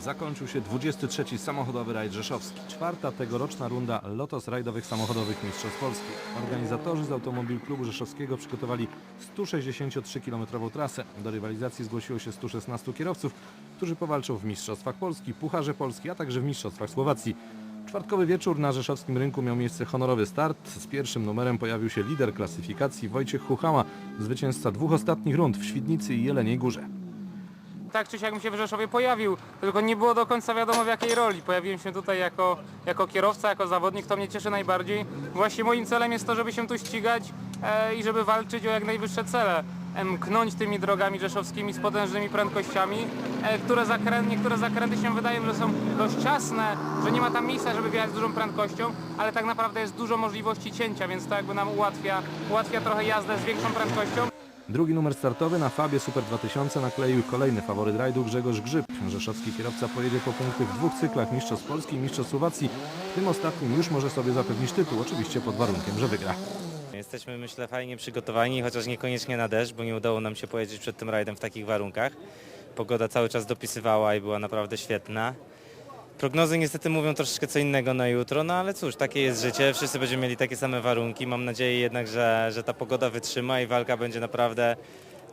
zakończył się 23. samochodowy rajd rzeszowski. Czwarta tegoroczna runda Lotos rajdowych samochodowych Mistrzostw Polski. Organizatorzy z Automobil Klubu Rzeszowskiego przygotowali 163-kilometrową trasę. Do rywalizacji zgłosiło się 116 kierowców, którzy powalczą w Mistrzostwach Polski, Pucharze Polski, a także w Mistrzostwach Słowacji. Czwartkowy wieczór na rzeszowskim rynku miał miejsce honorowy start. Z pierwszym numerem pojawił się lider klasyfikacji Wojciech Chuchała, zwycięzca dwóch ostatnich rund w Świdnicy i Jeleniej Górze. Tak czy siak mi się w Rzeszowie pojawił, tylko nie było do końca wiadomo w jakiej roli. Pojawiłem się tutaj jako, jako kierowca, jako zawodnik, to mnie cieszy najbardziej. Właśnie moim celem jest to, żeby się tu ścigać e, i żeby walczyć o jak najwyższe cele. Em, Knąć tymi drogami rzeszowskimi z potężnymi prędkościami, e, które zakrę... niektóre zakręty się wydają, że są dość ciasne, że nie ma tam miejsca, żeby wjechać z dużą prędkością, ale tak naprawdę jest dużo możliwości cięcia, więc to jakby nam ułatwia, ułatwia trochę jazdę z większą prędkością. Drugi numer startowy na Fabie Super 2000 nakleił kolejny faworyt rajdu Grzegorz Grzyb. Rzeszowski kierowca pojedzie po punkty w dwóch cyklach Mistrzostw Polski i Mistrzostw Słowacji. W tym ostatnim już może sobie zapewnić tytuł, oczywiście pod warunkiem, że wygra. Jesteśmy, myślę, fajnie przygotowani, chociaż niekoniecznie na deszcz, bo nie udało nam się pojeździć przed tym rajdem w takich warunkach. Pogoda cały czas dopisywała i była naprawdę świetna. Prognozy niestety mówią troszeczkę co innego na jutro, no ale cóż, takie jest życie, wszyscy będziemy mieli takie same warunki. Mam nadzieję jednak, że, że ta pogoda wytrzyma i walka będzie naprawdę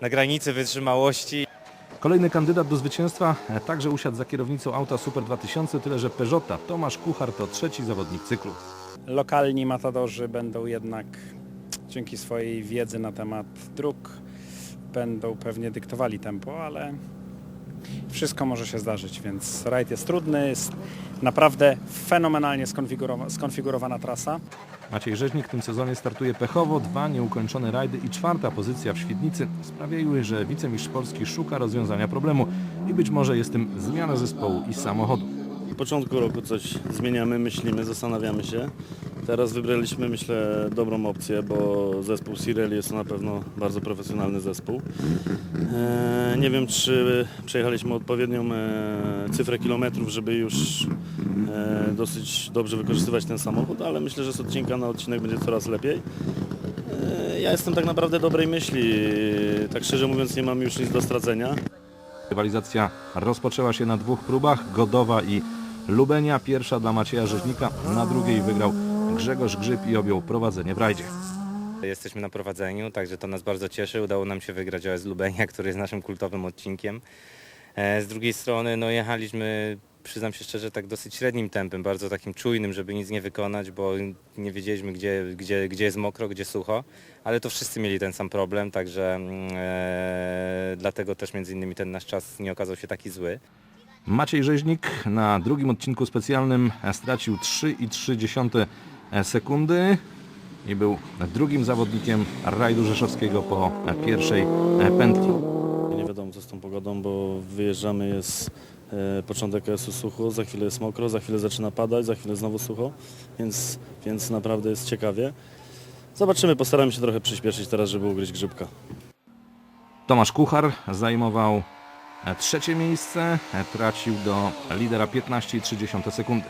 na granicy wytrzymałości. Kolejny kandydat do zwycięstwa e, także usiadł za kierownicą auta Super 2000, tyle że Peugeota. Tomasz Kuchar to trzeci zawodnik cyklu. lokalni matadorzy będą jednak dzięki swojej wiedzy na temat dróg będą pewnie dyktowali tempo, ale wszystko może się zdarzyć, więc rajd jest trudny, jest naprawdę fenomenalnie skonfigurowa- skonfigurowana trasa. Maciej Rzeźnik w tym sezonie startuje pechowo, dwa nieukończone rajdy i czwarta pozycja w Świdnicy sprawiły, że wicemistrz Polski szuka rozwiązania problemu i być może jest tym zmiana zespołu i samochodu. Początku roku coś zmieniamy, myślimy, zastanawiamy się. Teraz wybraliśmy, myślę, dobrą opcję, bo zespół Cirelli jest to na pewno bardzo profesjonalny zespół. E, nie wiem, czy przejechaliśmy odpowiednią e, cyfrę kilometrów, żeby już e, dosyć dobrze wykorzystywać ten samochód, ale myślę, że z odcinka na odcinek będzie coraz lepiej. Ja jestem tak naprawdę dobrej myśli. Tak szczerze mówiąc, nie mam już nic do stracenia. Rywalizacja rozpoczęła się na dwóch próbach, Godowa i Lubenia. Pierwsza dla Macieja Rzeźnika, na drugiej wygrał Grzegorz Grzyb i objął prowadzenie w rajdzie. Jesteśmy na prowadzeniu, także to nas bardzo cieszy. Udało nam się wygrać OS Lubenia, który jest naszym kultowym odcinkiem. E, Z drugiej strony no, jechaliśmy, przyznam się szczerze, tak dosyć średnim tempem, bardzo takim czujnym, żeby nic nie wykonać, bo nie wiedzieliśmy, gdzie, gdzie, gdzie jest mokro, gdzie sucho, ale to wszyscy mieli ten sam problem, także mm, e, dlatego też między innymi ten nasz czas nie okazał się taki zły. Maciej Rzeźnik na drugim odcinku specjalnym stracił 3,3 sekundy i był drugim zawodnikiem rajdu rzeszowskiego po pierwszej pętli. Nie wiadomo co z tą pogodą, bo wyjeżdżamy, jest e, początek jest sucho, za chwilę jest mokro, za chwilę zaczyna padać, za chwilę znowu sucho, więc, więc naprawdę jest ciekawie. Zobaczymy, postaramy się trochę przyspieszyć teraz, żeby ugryźć grzybka. Tomasz Kuchar zajmował trzecie miejsce, tracił do lidera 15,3 sekundy.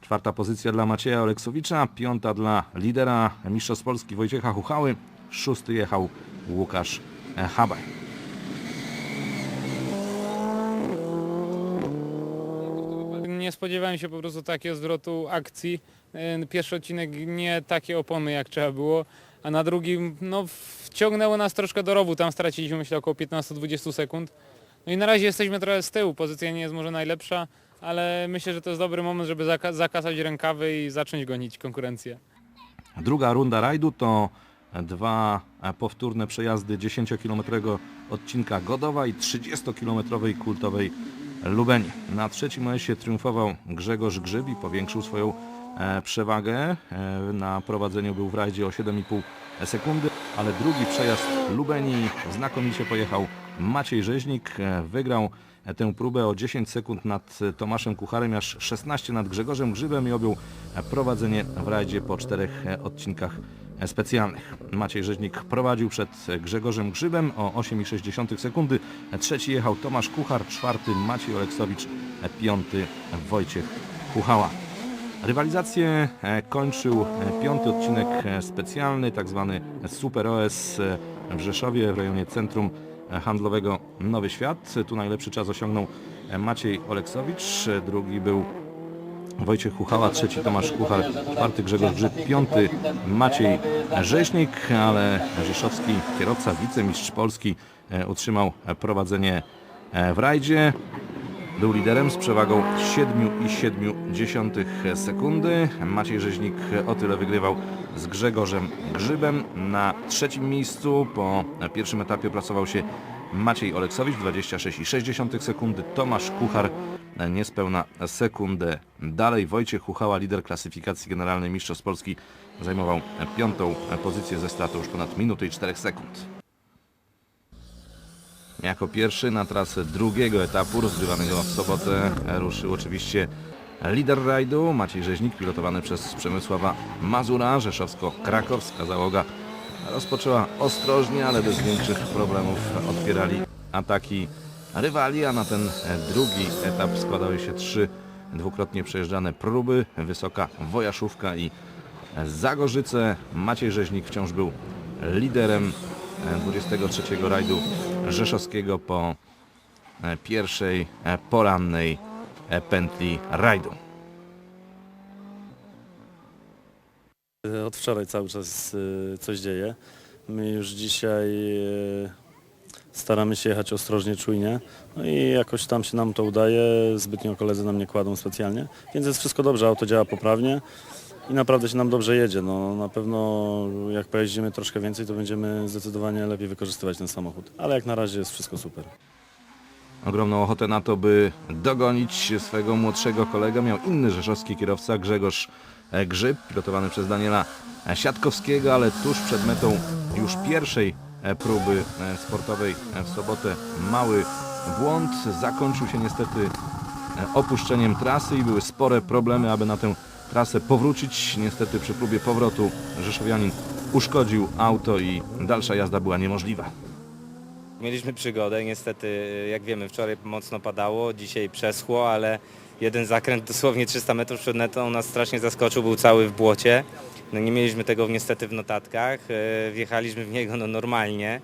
Czwarta pozycja dla Macieja Oleksowicza, piąta dla lidera Mistrzostw Polski Wojciecha Huchały, szósty jechał Łukasz Habaj. Nie spodziewałem się po prostu takiego zwrotu akcji. Pierwszy odcinek nie takie opony jak trzeba było, a na drugim no, wciągnęło nas troszkę do rowu. Tam straciliśmy myślę około 15-20 sekund. No i na razie jesteśmy trochę z tyłu. Pozycja nie jest może najlepsza, ale myślę, że to jest dobry moment, żeby zaka- zakasać rękawy i zacząć gonić konkurencję. Druga runda rajdu to dwa powtórne przejazdy 10-kilometrowego odcinka Godowa i 30-kilometrowej kultowej Lubeni. Na trzecim OS-ie triumfował Grzegorz Grzyb i powiększył swoją przewagę. E, na prowadzeniu był w rajdzie o 7,5 sekundy, ale drugi przejazd Lubeni znakomicie pojechał Maciej Rzeźnik. E, wygrał tę próbę o 10 sekund nad Tomaszem Kucharem, aż 16 nad Grzegorzem Grzybem i objął prowadzenie w rajdzie po czterech e, odcinkach e, specjalnych. Maciej Rzeźnik prowadził przed Grzegorzem Grzybem o 8,6 sekundy. Trzeci jechał Tomasz Kuchar, czwarty Maciej Oleksowicz, e, piąty Wojciech Kuchała. Rywalizację e, kończył e, piąty odcinek e, specjalny, tak zwany Super OS w Rzeszowie w rejonie centrum handlowego Nowy Świat. Tu najlepszy czas osiągnął Maciej Oleksowicz, drugi był Wojciech Chuchała, trzeci Tomasz Kuchar, czwarty Grzegorz Grzyb, piąty Maciej Rzeźnik, ale rzeszowski kierowca, wicemistrz Polski utrzymał prowadzenie w rajdzie. Był liderem z przewagą 7,7 sekundy. Maciej Rzeźnik o tyle wygrywał z Grzegorzem Grzybem. Na trzecim miejscu po pierwszym etapie pracował się Maciej Oleksowicz 26,6 sekundy. Tomasz Kuchar niespełna sekundę dalej. Wojciech Chuchała, lider klasyfikacji generalnej Mistrzostw Polski, zajmował piątą pozycję ze stratą już ponad minuty i 4 sekund. Jako pierwszy na trasę drugiego etapu rozgrywanego w sobotę ruszył oczywiście lider rajdu Maciej Rzeźnik, pilotowany przez Przemysława Mazura, rzeszowsko-krakowska załoga rozpoczęła ostrożnie, ale bez większych problemów odpierali ataki rywali, a na ten drugi etap składały się trzy dwukrotnie przejeżdżane próby, Wysoka Wojaszówka i Zagorzyce. Maciej Rzeźnik wciąż był liderem 23 rajdu rzeszowskiego po e, pierwszej e, porannej e, pętli rajdu. Od wczoraj cały czas coś dzieje. My już dzisiaj staramy się jechać ostrożnie, czujnie. No i jakoś tam się nam to udaje. Zbytnio koledzy nam nie kładą specjalnie. Więc jest wszystko dobrze, auto działa poprawnie i naprawdę się nam dobrze jedzie. No, na pewno jak pojeździmy troszkę więcej, to będziemy zdecydowanie lepiej wykorzystywać ten samochód. Ale jak na razie jest wszystko super. Ogromną ochotę na to, by dogonić swego młodszego kolegę miał inny rzeszowski kierowca Grzegorz e, Grzyb, pilotowany przez Daniela Siatkowskiego, ale tuż przed metą już pierwszej e, próby e, sportowej e, w sobotę mały błąd zakończył się niestety e, opuszczeniem trasy i były spore problemy, aby na tę trasę powrócić. Niestety przy próbie powrotu Rzeszowianin uszkodził auto i dalsza jazda była niemożliwa. Mieliśmy przygodę, niestety jak wiemy wczoraj mocno padało, dzisiaj przeschło, ale jeden zakręt dosłownie 300 metrów przed netą nas strasznie zaskoczył, był cały w błocie. No nie mieliśmy tego niestety w notatkach, e, wjechaliśmy w niego no normalnie.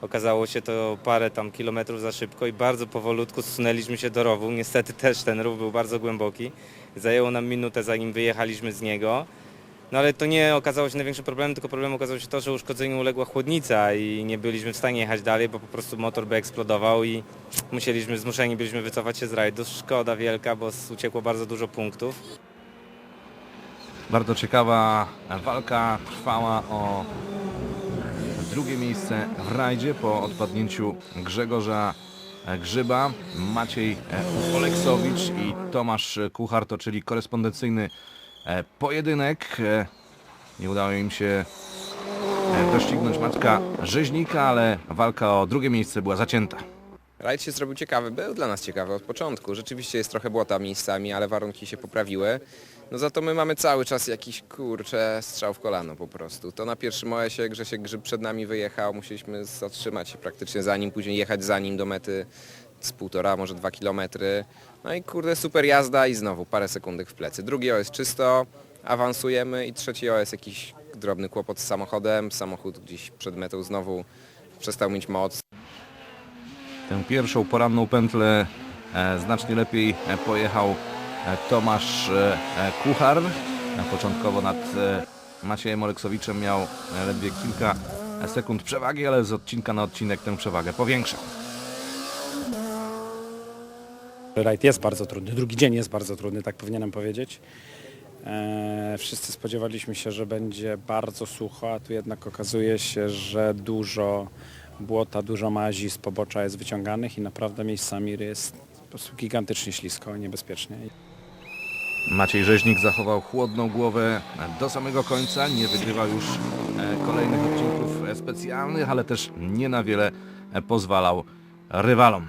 Okazało się to parę tam kilometrów za szybko i bardzo powolutku zsunęliśmy się do rowu. Niestety też ten rów był bardzo głęboki. Zajęło nam minutę zanim wyjechaliśmy z niego. No ale to nie okazało się największym problemem, tylko problemem okazało się to, że uszkodzeniu uległa chłodnica i nie byliśmy w stanie jechać dalej, bo po prostu motor by eksplodował i musieliśmy, zmuszeni byliśmy wycofać się z rajdu. Szkoda wielka, bo uciekło bardzo dużo punktów. Bardzo ciekawa walka trwała o drugie miejsce w rajdzie po odpadnięciu Grzegorza Grzyba. Maciej Oleksowicz i Tomasz Kuchar toczyli korespondencyjny e, pojedynek. E, Nie udało im się e, doścignąć Maćka Rzeźnika, ale walka o drugie miejsce była zacięta. Rajd się zrobił ciekawy, był dla nas ciekawy od początku. Rzeczywiście jest trochę błota miejscami, ale warunki się poprawiły. No za to my mamy cały czas jakiś kurcze strzał w kolano po prostu. To na pierwszym OS-ie Grzesiek Grzyb przed nami wyjechał, musieliśmy zatrzymać się praktycznie za nim, później jechać za nim do mety z półtora, może dwa kilometry. No i kurde super jazda i znowu parę sekundek w plecy. Drugi OS czysto, awansujemy i trzeci OS jakiś drobny kłopot z samochodem. Samochód gdzieś przed metą znowu przestał mieć moc, Tę pierwszą poranną pętlę e, znacznie lepiej e, pojechał Tomasz e, e, Kuchar. E, Początkowo nad e, Maciejem Oleksowiczem miał e, ledwie kilka e, sekund przewagi, ale z odcinka na odcinek tę przewagę powiększał. Rajd jest bardzo trudny, drugi dzień jest bardzo trudny, tak powinienem powiedzieć. E, wszyscy spodziewaliśmy się, że będzie bardzo sucho, a tu jednak okazuje się, że dużo błota, dużo mazi z pobocza jest wyciąganych i naprawdę miejscami jest po prostu gigantycznie ślisko, niebezpiecznie. Maciej Rzeźnik zachował chłodną głowę do samego końca. Nie wygrywał już e, kolejnych odcinków e, specjalnych, ale też nie na wiele e, pozwalał rywalom.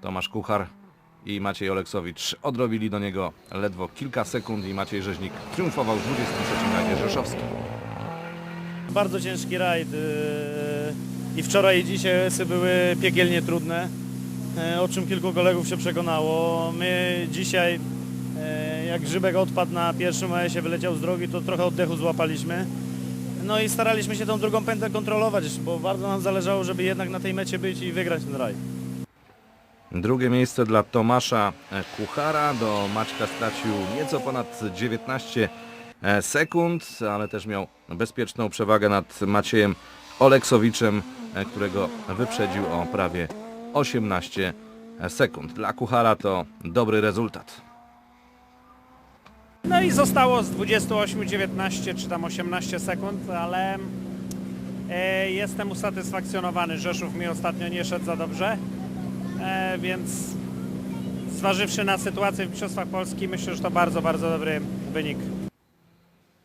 Tomasz Kuchar i Maciej Oleksowicz odrobili do niego ledwo kilka sekund i Maciej Rzeźnik triumfował w 23. rajdzie rzeszowskim. Bardzo ciężki rajd i wczoraj i dzisiaj OS-y były piekielnie trudne, o czym kilku kolegów się przekonało. My dzisiaj, jak Grzybek odpadł na pierwszym OS-ie, wyleciał z drogi, to trochę oddechu złapaliśmy. No i staraliśmy się tą drugą pętlę kontrolować, bo bardzo nam zależało, żeby jednak na tej mecie być i wygrać ten rajd. Drugie miejsce dla Tomasza e, Kuchara. Do Maćka stracił nieco ponad 19 e, sekund, ale też miał bezpieczną przewagę nad Maciejem Oleksowiczem, e, którego wyprzedził o prawie 18 sekund. Dla Kuchara to dobry rezultat. No i zostało z 28, 19 czy tam 18 sekund, ale e, jestem usatysfakcjonowany. Rzeszów mi ostatnio nie szedł za dobrze, e, więc zważywszy na sytuację w Mistrzostwach Polski, myślę, że to bardzo, bardzo dobry wynik.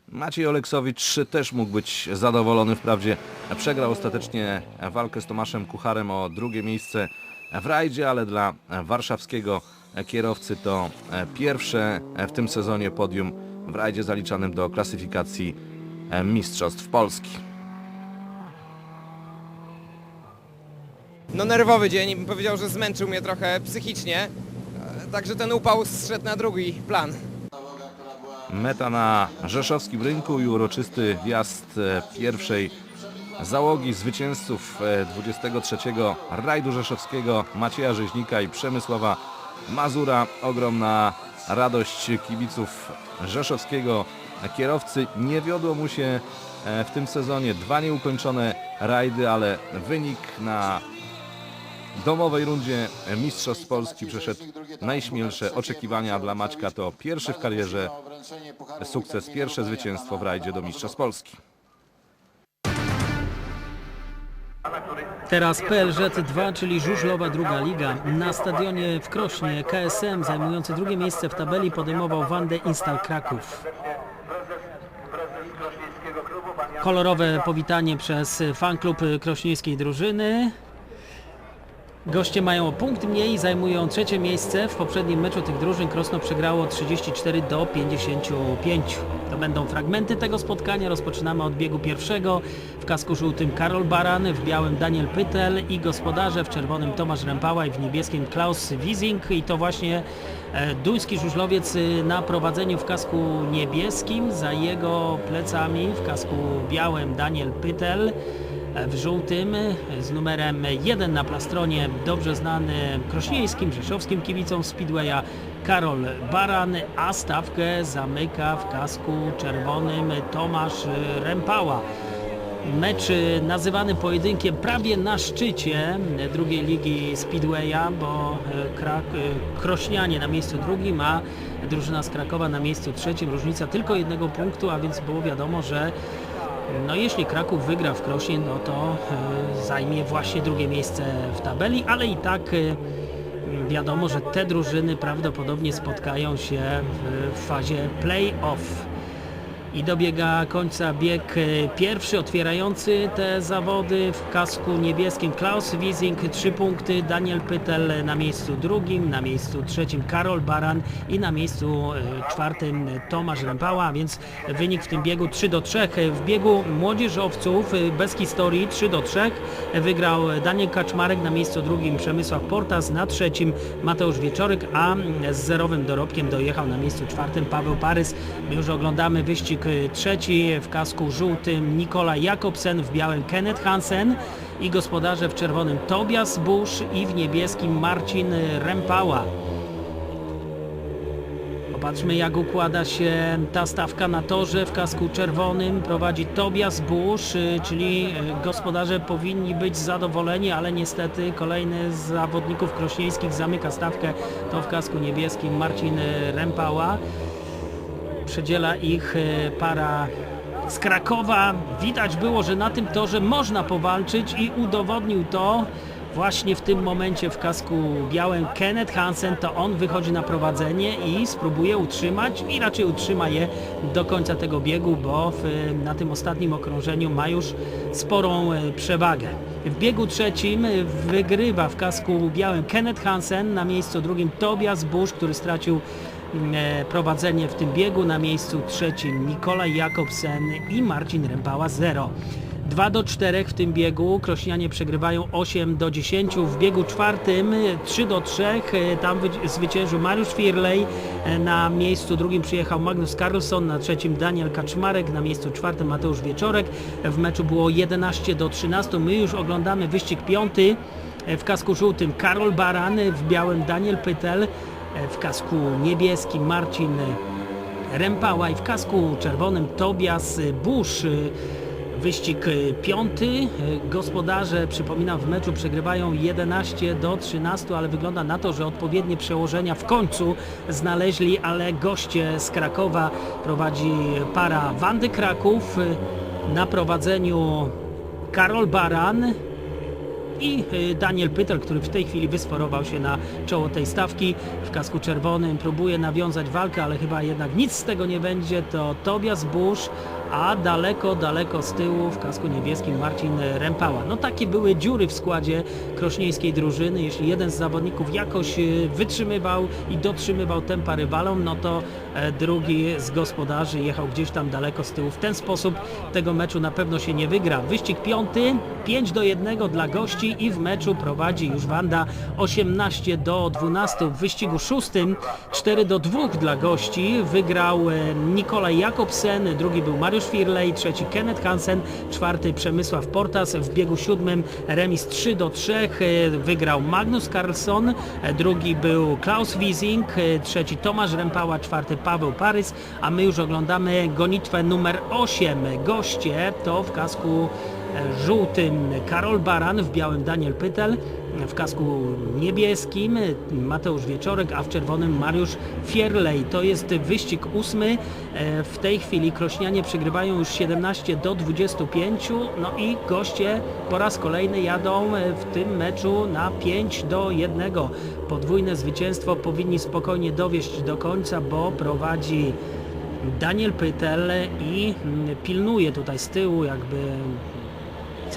Maciej Oleksowicz też mógł być zadowolony, wprawdzie przegrał ostatecznie walkę z Tomaszem Kucharem o drugie miejsce w rajdzie, ale dla warszawskiego kierowcy to pierwsze w tym sezonie podium w rajdzie zaliczanym do klasyfikacji Mistrzostw Polski. No nerwowy dzień, bym powiedział, że zmęczył mnie trochę psychicznie, także ten upał zszedł na drugi plan. Meta na rzeszowskim rynku i uroczysty wjazd e, pierwszej załogi zwycięzców e, 23 rajdu rzeszowskiego Macieja Rzeźnika i Przemysława Mazura. Ogromna radość kibiców rzeszowskiego kierowcy. Nie wiodło mu się e, w tym sezonie dwa nieukończone rajdy, ale wynik na domowej rundzie Mistrzostw Polski przeszedł najśmielsze oczekiwania dla Maćka. To pierwszy w karierze sukces, pierwsze zwycięstwo w rajdzie do Mistrzostw Polski. Teraz PLŻ 2, czyli Żużlowa druga liga. Na stadionie w Krośnie KSM zajmujący drugie miejsce w tabeli podejmował Wandę Instal Kraków. Kolorowe powitanie przez fanklub krośnieńskiej drużyny. Goście mają punkt mniej, zajmują trzecie miejsce. W poprzednim meczu tych drużyn Krosno przegrało 34 do 55. To będą fragmenty tego spotkania. Rozpoczynamy od biegu pierwszego. W kasku żółtym Karol Baran, w białym Daniel Pytel i gospodarze w czerwonym Tomasz Rępała i w niebieskim Klaus Wiesing. I to właśnie e, duński żużlowiec y, na prowadzeniu w kasku niebieskim. Za jego plecami w kasku białym Daniel Pytel w żółtym z numerem 1 na plastronie dobrze znany krośnieńskim, rzeszowskim kibicom Speedwaya Karol Baran, a stawkę zamyka w kasku czerwonym Tomasz Rępała. Mecz nazywany pojedynkiem prawie na szczycie drugiej ligi Speedwaya, bo y, Krak, y, Krośnianie na miejscu drugim, a drużyna z Krakowa na miejscu trzecim. Różnica tylko jednego punktu, a więc było wiadomo, że no jeśli Kraków wygra w Krośnie, no to y, zajmie właśnie drugie miejsce w tabeli, ale i tak y, wiadomo, że te drużyny prawdopodobnie spotkają się w fazie play-off. I dobiega końca bieg y, pierwszy, otwierający te zawody w kasku niebieskim Klaus Wiesing 3 punkty, Daniel Pytel na miejscu drugim, na miejscu trzecim Karol Baran i na miejscu y, czwartym Tomasz Rępała, a więc wynik w tym biegu 3 do 3. W biegu młodzieżowców y, bez historii 3 do 3 wygrał Daniel Kaczmarek na miejscu drugim, Przemysław Portas na trzecim, Mateusz Wieczorek, a z zerowym dorobkiem dojechał na miejscu czwartym Paweł Parys. My już oglądamy wyścig trzeci w kasku żółtym Nikola Jakobsen, w białym Kenneth Hansen i gospodarze w czerwonym Tobias Bush i w niebieskim Marcin Rempała. Popatrzmy jak układa się ta stawka na torze w kasku czerwonym. Prowadzi Tobias Bush, y, czyli y, gospodarze powinni być zadowoleni, ale niestety kolejny z zawodników krośnieńskich zamyka stawkę. To w kasku niebieskim Marcin Rempała. Przedziela ich y, para z Krakowa. Widać było, że na tym torze można powalczyć i udowodnił to właśnie w tym momencie w kasku białym Kenneth Hansen. To on wychodzi na prowadzenie i spróbuje utrzymać i raczej utrzyma je do końca tego biegu, bo w, na tym ostatnim okrążeniu ma już sporą e, przewagę. W biegu trzecim e, wygrywa w kasku białym Kenneth Hansen, na miejscu drugim Tobias Bush, który stracił e, prowadzenie w tym biegu. Na miejscu trzecim Nikolaj Jakobsen i Marcin Rępała 0. 2 do 4 w tym biegu, Krośnianie przegrywają 8 do 10, w biegu czwartym 3 do 3, e, tam wy- zwyciężył Mariusz Firlej, E, na miejscu drugim przyjechał Magnus Carlson, na trzecim Daniel Kaczmarek, na miejscu czwartym Mateusz Wieczorek, w meczu było 11 do 13, my już oglądamy wyścig piąty, e, w kasku żółtym Karol Baran, w białym Daniel Pytel, e, w kasku niebieskim Marcin Rempała i w kasku czerwonym Tobias Busz. Wyścig piąty. Gospodarze, przypominam, w meczu przegrywają 11 do 13, ale wygląda na to, że odpowiednie przełożenia w końcu znaleźli, ale goście z Krakowa prowadzi para Wandy Kraków na prowadzeniu Karol Baran i y, Daniel Pytel, który w tej chwili wysforował się na czoło tej stawki. W kasku czerwonym, próbuje nawiązać walkę, ale chyba jednak nic z tego nie będzie, to Tobias Busz, a daleko, daleko z tyłu w kasku niebieskim Marcin Rempała. No takie były dziury w składzie krośnieńskiej drużyny, jeśli jeden z zawodników jakoś y, wytrzymywał i dotrzymywał tempa rywalom, no to e, drugi z gospodarzy jechał gdzieś tam daleko z tyłu. W ten sposób tego meczu na pewno się nie wygra. Wyścig piąty, 5 do 1 dla gości i w meczu prowadzi już Wanda 18 do 12. W wyścigu szóstym 4 do 2 dla gości wygrał e, Nikolaj Jakobsen, drugi był Mariusz Firlej, trzeci Kenneth Hansen, czwarty Przemysław Portas, w biegu siódmym remis 3 do 3 e, wygrał Magnus Carlson, e, drugi był Klaus Wiesing, e, trzeci Tomasz Rempała, czwarty Paweł Parys, a my już oglądamy gonitwę numer 8. Goście to w kasku żółtym Karol Baran, w białym Daniel Pytel, w kasku niebieskim Mateusz Wieczorek, a w czerwonym Mariusz Fierlej. To jest wyścig ósmy. E, W tej chwili Krośnianie przegrywają już 17 do 25. No i goście po raz kolejny jadą e, w tym meczu na 5 do 1. Podwójne zwycięstwo powinni spokojnie dowieść do końca, bo prowadzi Daniel Pytel i mm, pilnuje tutaj z tyłu jakby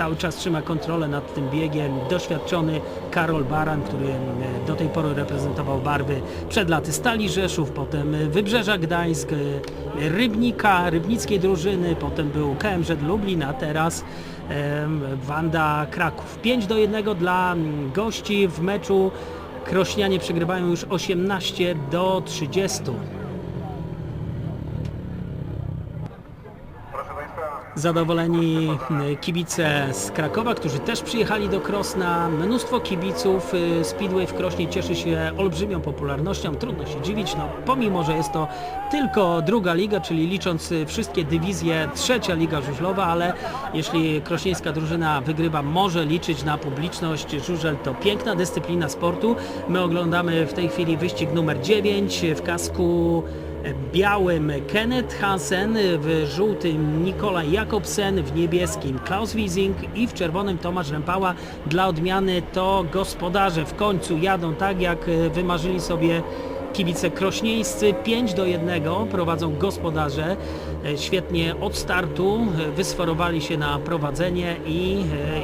cały czas trzyma kontrolę nad tym biegiem doświadczony Karol Baran, który e, do tej pory reprezentował barwy przed laty Stali Rzeszów, potem Wybrzeża Gdańsk, e, Rybnika, Rybnickiej drużyny, potem był KMZ Lublin, a teraz Wanda Kraków. 5 do 1 dla mm, gości w meczu Krośnianie przegrywają już 18 do 30. Zadowoleni e, kibice z Krakowa, którzy też przyjechali do Krosna. Mnóstwo kibiców. e, Speedway w Krośnie cieszy się olbrzymią popularnością. Trudno się dziwić, no, pomimo, że jest to tylko druga liga, czyli licząc e, wszystkie dywizje, trzecia liga żużlowa, ale jeśli krośnieńska drużyna wygrywa, może liczyć na publiczność. Żużel to piękna dyscyplina sportu. My oglądamy w tej chwili wyścig numer 9 w kasku białym Kenneth Hansen, w żółtym Nikolaj Jakobsen, w niebieskim Klaus Wiesing i w czerwonym Tomasz Rempała. Dla odmiany to gospodarze w końcu jadą tak, jak wymarzyli sobie kibice krośnieńscy. 5 do 1 prowadzą gospodarze. E, Świetnie od startu e, wysforowali się na prowadzenie i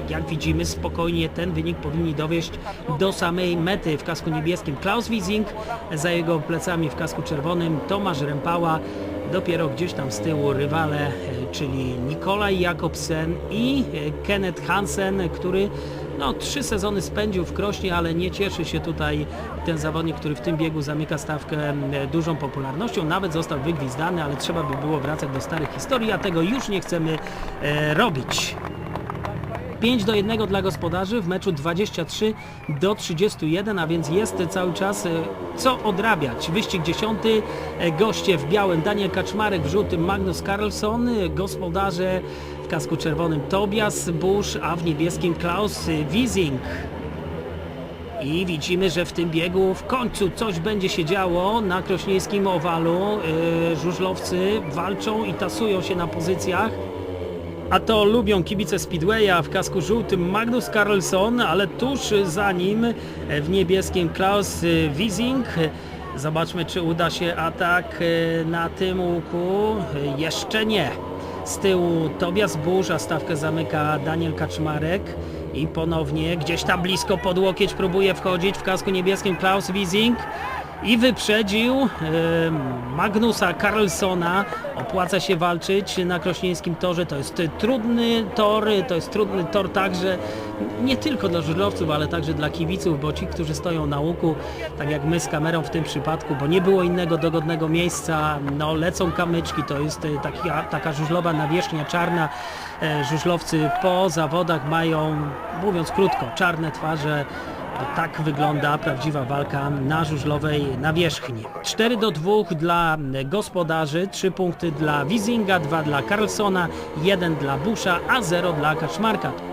e, jak widzimy spokojnie ten wynik powinni dowieść do samej mety w kasku niebieskim. Klaus Wiesing, za jego plecami w kasku czerwonym Tomasz Rempała, dopiero gdzieś tam z tyłu rywale, czyli Nikolaj Jakobsen i Kenneth Hansen, który no, trzy sezony spędził w Krośnie, ale nie cieszy się tutaj ten zawodnik, który w tym biegu zamyka stawkę e, dużą popularnością. Nawet został wygwizdany, ale trzeba by było wracać do starych historii, a tego już nie chcemy e, robić. 5 do 1 dla gospodarzy w meczu 23 do 31, a więc jest cały czas e, co odrabiać. Wyścig 10, e, goście w białym Daniel Kaczmarek, w żółtym Magnus Carlson, e, gospodarze w kasku czerwonym Tobias Busch, a w niebieskim Klaus Wiesing. I widzimy, że w tym biegu w końcu coś będzie się działo na krośnieńskim owalu. Yy, żużlowcy walczą i tasują się na pozycjach. A to lubią kibice Speedwaya w kasku żółtym Magnus Carlson, ale tuż za nim e, w niebieskim Klaus Wiesing. Zobaczmy, czy uda się atak e, na tym łuku. E, Jeszcze nie. Z tyłu Tobias Burz, a stawkę zamyka Daniel Kaczmarek. I ponownie gdzieś tam blisko pod łokieć próbuje wchodzić w kasku niebieskim Klaus Wiesing. I wyprzedził e, Magnusa Carlsona. Opłaca się walczyć na krośnieńskim torze. To jest trudny tor, to jest trudny tor także nie tylko dla żużlowców, ale także dla kibiców, bo ci, którzy stoją na łuku, tak jak my z kamerą w tym przypadku, bo nie było innego dogodnego miejsca, no lecą kamyczki, to jest e, taka, taka żużlowa nawierzchnia czarna. E, Żużlowcy po zawodach mają, mówiąc krótko, czarne twarze. Tak wygląda prawdziwa walka na żużlowej nawierzchni. 4 do 2 dla gospodarzy, 3 punkty dla Wizinga, 2 dla Carlsona, 1 dla Busza, a 0 dla Kaczmarka.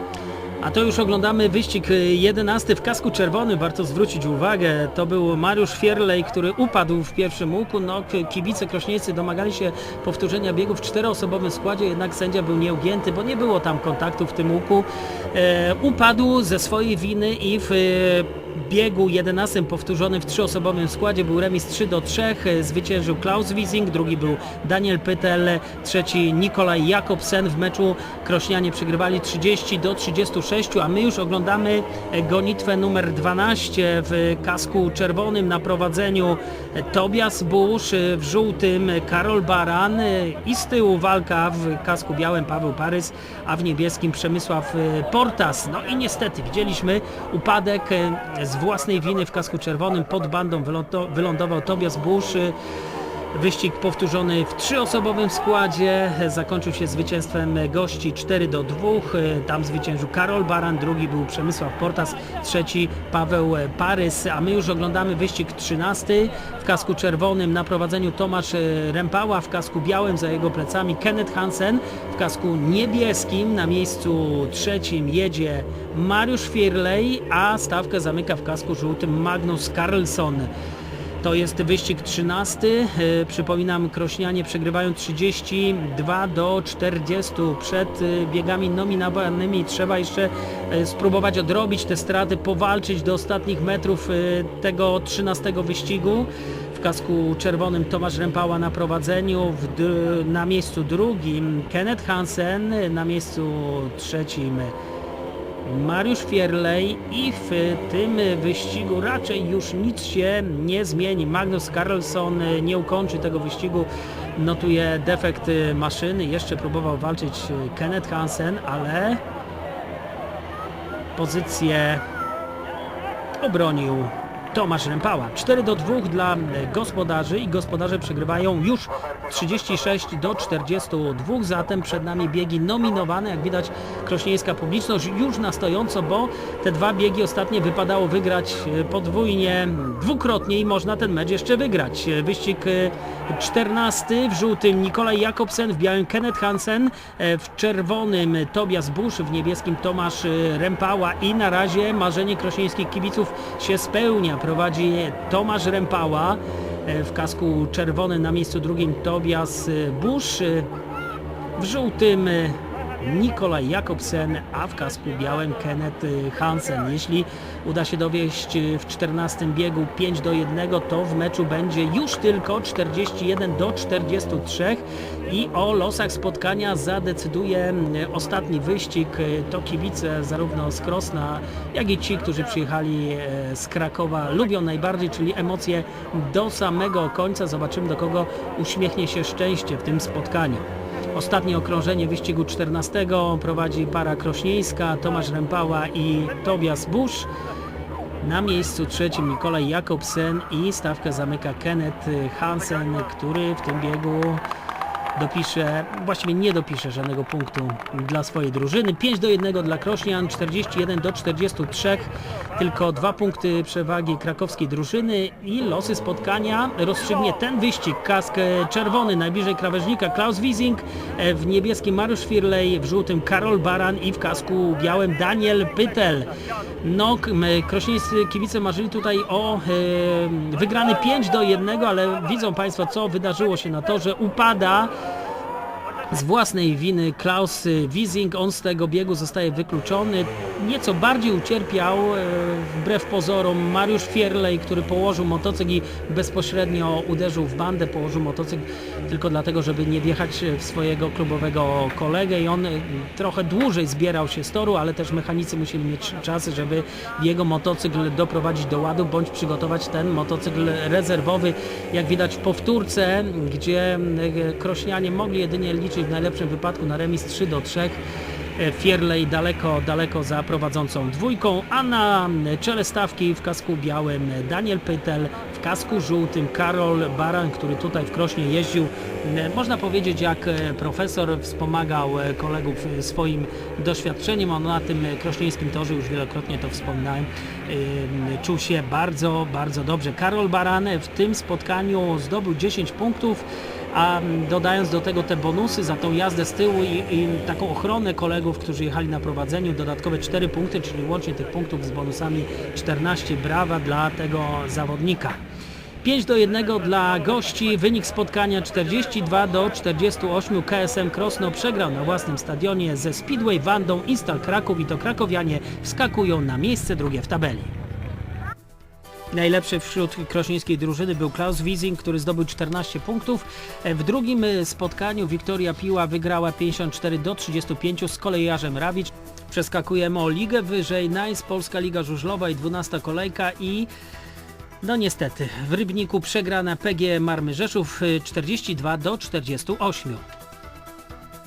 A to już oglądamy wyścig 11 w kasku czerwonym. Warto zwrócić uwagę, to był Mariusz Fierlej, który upadł w pierwszym łuku. No, kibice krośnieńscy domagali się powtórzenia biegu w czteroosobowym składzie, jednak sędzia był nieugięty, bo nie było tam kontaktu w tym łuku. E, upadł ze swojej winy i w e, biegu 11 powtórzonym w trzyosobowym składzie był remis 3 do 3. Zwyciężył Klaus Wiesing, drugi był Daniel Pytel, trzeci Nikolaj Jakobsen. W meczu Krośnianie przegrywali 30 do 36, a my już oglądamy gonitwę numer 12 w kasku czerwonym na prowadzeniu Tobias Busz, w żółtym Karol Baran i z tyłu walka w kasku białym Paweł Parys, a w niebieskim Przemysław Portas. No i niestety widzieliśmy upadek z własnej winy w kasku czerwonym pod bandą wylądo- wylądował Tobias Busz. Wyścig powtórzony w trzyosobowym składzie zakończył się zwycięstwem gości 4 do 2. Tam zwyciężył Karol Baran, drugi był Przemysław Portas, trzeci Paweł Parys, a my już oglądamy wyścig 13 w kasku czerwonym na prowadzeniu Tomasz Rempała, w kasku białym za jego plecami Kenneth Hansen, w kasku niebieskim na miejscu trzecim jedzie Mariusz Firley, a stawkę zamyka w kasku żółtym Magnus Carlsson. To jest wyścig 13. E, Przypominam, Krośnianie przegrywają 32 do 40 przed e, biegami nominowanymi. Trzeba jeszcze e, spróbować odrobić te straty, powalczyć do ostatnich metrów tego 13 wyścigu. W kasku czerwonym Tomasz Rempała na prowadzeniu, na miejscu drugim Kenneth Hansen, na miejscu trzecim Mariusz Fierlej i w tym wyścigu raczej już nic się nie zmieni. Magnus Carlsson nie ukończy tego wyścigu, notuje defekt maszyny. Jeszcze próbował walczyć Kenneth Hansen, ale pozycję obronił Tomasz Rempała. 4 do 2 dla gospodarzy i gospodarze przegrywają już 36 do 42, zatem przed nami biegi nominowane, jak widać krośnieńska publiczność już na stojąco, bo te dwa biegi ostatnie wypadało wygrać e, podwójnie, dwukrotnie i można ten mecz jeszcze wygrać. E, Wyścig e, 14 w żółtym Nikolaj Jakobsen, w białym Kenneth Hansen, e, w czerwonym Tobias Busz, w niebieskim Tomasz e, Rempała i na razie marzenie krośnieńskich kibiców się spełnia. Prowadzi Tomasz Rempała e, w kasku czerwonym na miejscu drugim Tobias e, Busz, e, w żółtym Nikolaj Jakobsen, a w kasku białym Kenneth Hansen. Jeśli uda się dowieść w 14 biegu 5 do 1, to w meczu będzie już tylko 41 do 43 i o losach spotkania zadecyduje ostatni wyścig. To kibice zarówno z Krosna, jak i ci, którzy przyjechali e, z Krakowa lubią najbardziej, czyli emocje do samego końca. Zobaczymy do kogo uśmiechnie się szczęście w tym spotkaniu. Ostatnie okrążenie wyścigu 14 prowadzi para krośnieńska, Tomasz Rempała i Tobias Busz. Na miejscu trzecim Nikolaj Jakobsen i stawkę zamyka Kenneth Hansen, który w tym biegu dopisze, właściwie nie dopisze żadnego punktu dla swojej drużyny. 5 do 1 dla Krośnian, 41 do 43, tylko dwa punkty przewagi krakowskiej drużyny i losy spotkania rozstrzygnie ten wyścig. Kask czerwony najbliżej krawężnika Klaus Wiesing, w niebieskim Mariusz Firlej, w żółtym Karol Baran i w kasku białym Daniel Pytel. No, krośnieńscy kibice marzyli tutaj o e, wygrany 5 do 1, ale widzą Państwo co wydarzyło się na torze. Upada z własnej winy Klaus Wiesing. On z tego biegu zostaje wykluczony. Nieco bardziej ucierpiał e, wbrew pozorom Mariusz Fierlej, który położył motocykl i bezpośrednio uderzył w bandę. Położył motocykl tylko dlatego, żeby nie wjechać w swojego klubowego kolegę i on e, trochę dłużej zbierał się z toru, ale też mechanicy musieli mieć czas, żeby jego motocykl doprowadzić do ładu bądź przygotować ten motocykl rezerwowy. Jak widać w powtórce, gdzie e, krośnianie mogli jedynie liczyć w najlepszym wypadku na remis 3 do 3. E, Fierley daleko, daleko za prowadzącą dwójką, a na czele stawki w kasku białym Daniel Pytel, w kasku żółtym Karol Baran, który tutaj w Krośnie jeździł. E, Można powiedzieć, jak e, profesor wspomagał e, kolegów e, swoim doświadczeniem. On na tym e, krośnieńskim torze, już wielokrotnie to wspominałem, e, czuł się bardzo, bardzo dobrze. Karol Baran w tym spotkaniu zdobył 10 punktów a dodając do tego te bonusy za tą jazdę z tyłu i, i taką ochronę kolegów, którzy jechali na prowadzeniu, dodatkowe 4 punkty, czyli łącznie tych punktów z bonusami 14 brawa dla tego zawodnika. 5 do 1 dla gości, wynik spotkania 42 do 48. KSM Krosno przegrał na własnym stadionie ze Speedway Wandą Instal Kraków i to krakowianie wskakują na miejsce drugie w tabeli. Najlepszy wśród krośnieńskiej drużyny był Klaus Wiesing, który zdobył 14 punktów. W drugim spotkaniu Wiktoria Piła wygrała 54 do 35 z kolejarzem Rawicz. Przeskakujemy o ligę wyżej. Nice, Polska Liga Żużlowa i 12 kolejka i no niestety, w Rybniku przegrana PG Marmy Rzeszów e, 42 do 48.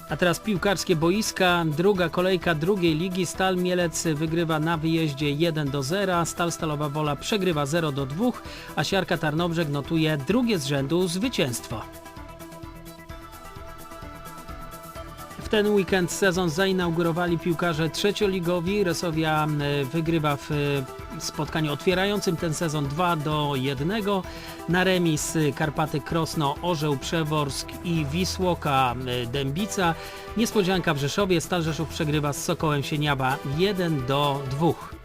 A teraz piłkarskie boiska, druga kolejka drugiej ligi. Stal Mielec wygrywa na wyjeździe 1 do 0, Stal Stalowa Wola przegrywa 0 do 2, a Siarka Tarnobrzeg notuje drugie z rzędu zwycięstwo. W ten weekend sezon zainaugurowali piłkarze trzecioligowi. Resowia e, wygrywa w e, spotkaniu otwierającym ten sezon 2 do 1. Na remis e, Karpaty Krosno, Orzeł Przeworsk i Wisłoka Dębica. Niespodzianka w Rzeszowie. Stal Rzeszów przegrywa z Sokołem Sieniawa 1 do 2.